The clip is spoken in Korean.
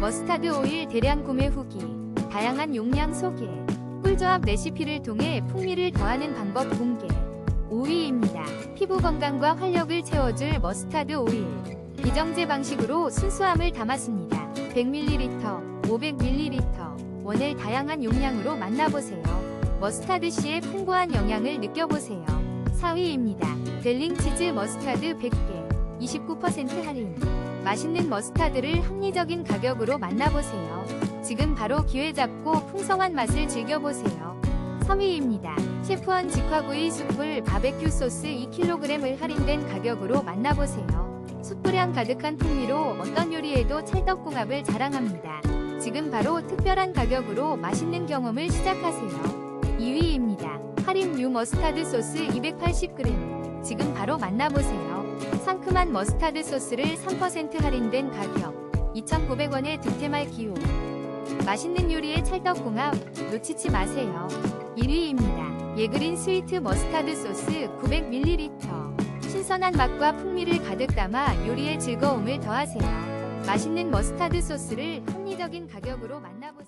머스타드 오일 대량 구매 후기, 다양한 용량 소개, 꿀조합 레시피를 통해 풍미를 더하는 방법 공개. 5위입니다. 피부 건강과 활력을 채워줄 머스타드 오일. 비정제 방식으로 순수함을 담았습니다. 100ml, 500ml, 원을 다양한 용량으로 만나보세요. 머스타드 씨의 풍부한 영양을 느껴보세요. 4위입니다. 델링 치즈 머스타드 100개, 29% 할인. 맛있는 머스타드를 합리적인 가격으로 만나보세요. 지금 바로 기회 잡고 풍성한 맛을 즐겨보세요. 3위입니다. 셰프원 직화구이 숯불 바베큐 소스 2kg을 할인된 가격으로 만나보세요. 숯불향 가득한 풍미로 어떤 요리에도 찰떡궁합을 자랑합니다. 지금 바로 특별한 가격으로 맛있는 경험을 시작하세요. 2위입니다. 할인 뉴 머스타드 소스 280g. 지금 바로 만나보세요. 상큼한 머스타드 소스를 3% 할인된 가격. 2,900원의 득템할 기호. 맛있는 요리의 찰떡궁합 놓치지 마세요. 1위입니다. 예그린 스위트 머스타드 소스 900ml. 신선한 맛과 풍미를 가득 담아 요리의 즐거움을 더하세요. 맛있는 머스타드 소스를 합리적인 가격으로 만나보세요.